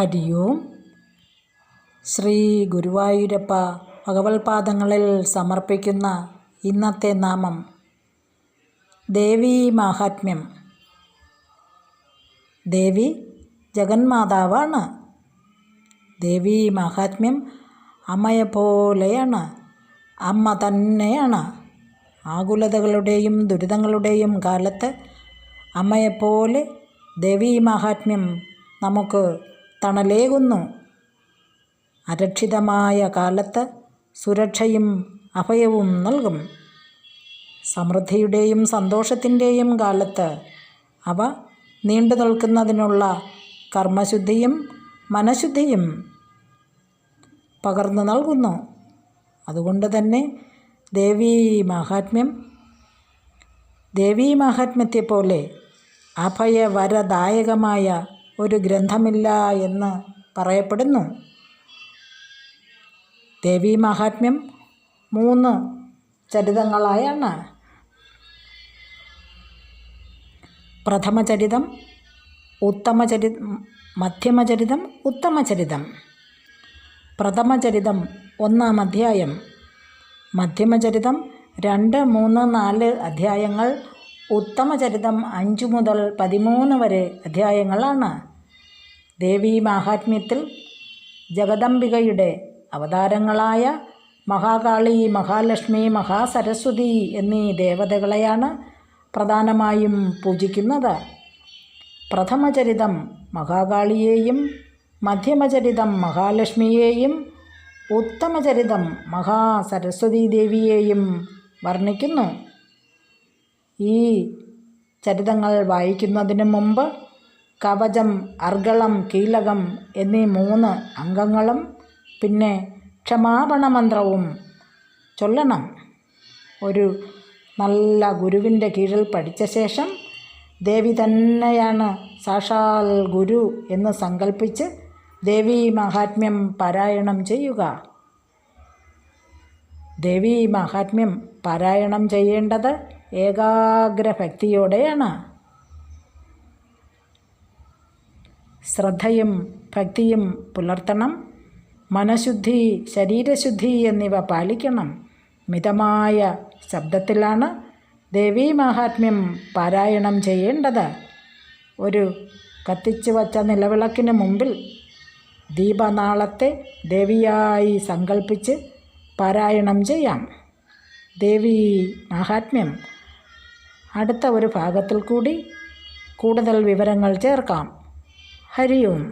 ഹരി ഓം ശ്രീ ഗുരുവായൂരപ്പ ഭഗവത്പാദങ്ങളിൽ സമർപ്പിക്കുന്ന ഇന്നത്തെ നാമം ദേവീ മാഹാത്മ്യം. ദേവി ജഗന്മാതാവാണ്. ദേവീ മാഹാത്മ്യം അമ്മയെപ്പോലെയാണ് അമ്മ തന്നെയാണ്. ആകുലതകളുടെയും ദുരിതങ്ങളുടെയും കാലത്ത് അമ്മയെപ്പോലെ ദേവീ മാഹാത്മ്യം നമുക്ക് തണലേകുന്നു. അരക്ഷിതമായ കാലത്ത് സുരക്ഷയും അഭയവും നൽകും. സമൃദ്ധിയുടെയും സന്തോഷത്തിന്റെയും കാലത്ത് അവ നീണ്ടു നിൽക്കുന്നതിനുള്ള കർമ്മശുദ്ധിയും മനഃശുദ്ധിയും പകർന്നു നൽകുന്നു. അതുകൊണ്ട് തന്നെ ദേവീ മാഹാത്മ്യം ദേവീ മഹാത്മ്യത്തെപ്പോലെ അഭയവരദായകമായ ഒരു ഗ്രന്ഥമില്ല എന്ന് പറയപ്പെടുന്നു. ദേവീ മഹാത്മ്യം മൂന്ന് ചരിതങ്ങളായാണ്. പ്രഥമചരിതം ഉത്തമചരി മധ്യമചരിതം ഉത്തമചരിതം പ്രഥമചരിതം ഒന്നാം അധ്യായം മധ്യമചരിതം രണ്ട് മൂന്ന് നാല് അധ്യായങ്ങൾ ഉത്തമചരിതം അഞ്ചു മുതൽ പതിമൂന്ന് വരെ അധ്യായങ്ങളാണ്. ദേവീ മാഹാത്മ്യത്തിൽ ജഗദംബികയുടെ അവതാരങ്ങളായ മഹാകാളി മഹാലക്ഷ്മി മഹാസരസ്വതി എന്നീ ദേവതകളെയാണ് പ്രധാനമായും പൂജിക്കുന്നത്. പ്രഥമചരിതം മഹാകാളിയെയും മധ്യമചരിതം മഹാലക്ഷ്മിയെയും ഉത്തമചരിതം മഹാസരസ്വതി ദേവിയെയും വർണിക്കുന്നു. ഈ ചരിതങ്ങൾ വായിക്കുന്നതിന് മുമ്പ് കവചം അർഗളം കീലകം എന്നീ മൂന്ന് അംഗങ്ങളും പിന്നെ ക്ഷമാപണ മന്ത്രവും ചൊല്ലണം. ഒരു നല്ല ഗുരുവിന്റെ കീഴിൽ പഠിച്ച ശേഷം ദേവി തന്നെയാണ് സാക്ഷാൽ ഗുരു എന്ന് സങ്കല്പിച്ച് ദേവീ മഹാത്മ്യം പാരായണം ചെയ്യുക. ദേവീ മഹാത്മ്യം പാരായണം ചെയ്യേണ്ടത് ഏകാഗ്രഭക്തിയോടെയാണ്. ശ്രദ്ധയും ഭക്തിയും പുലർത്തണം. മനഃശുദ്ധി ശരീരശുദ്ധി എന്നിവ പാലിക്കണം. മിതമായ ശബ്ദത്തിലാണ് ദേവീ മഹാത്മ്യം പാരായണം ചെയ്യേണ്ടത്. ഒരു കത്തിച്ചു വച്ച നിലവിളക്കിന് മുമ്പിൽ ദീപനാളത്തെ ദേവിയായി സങ്കല്പിച്ച് പാരായണം ചെയ്യാം. ദേവി മഹാത്മ്യം അടുത്ത ഒരു ഭാഗത്തിൽ കൂടി കൂടുതൽ വിവരങ്ങൾ ചേർക്കാം. ഹരി ഓം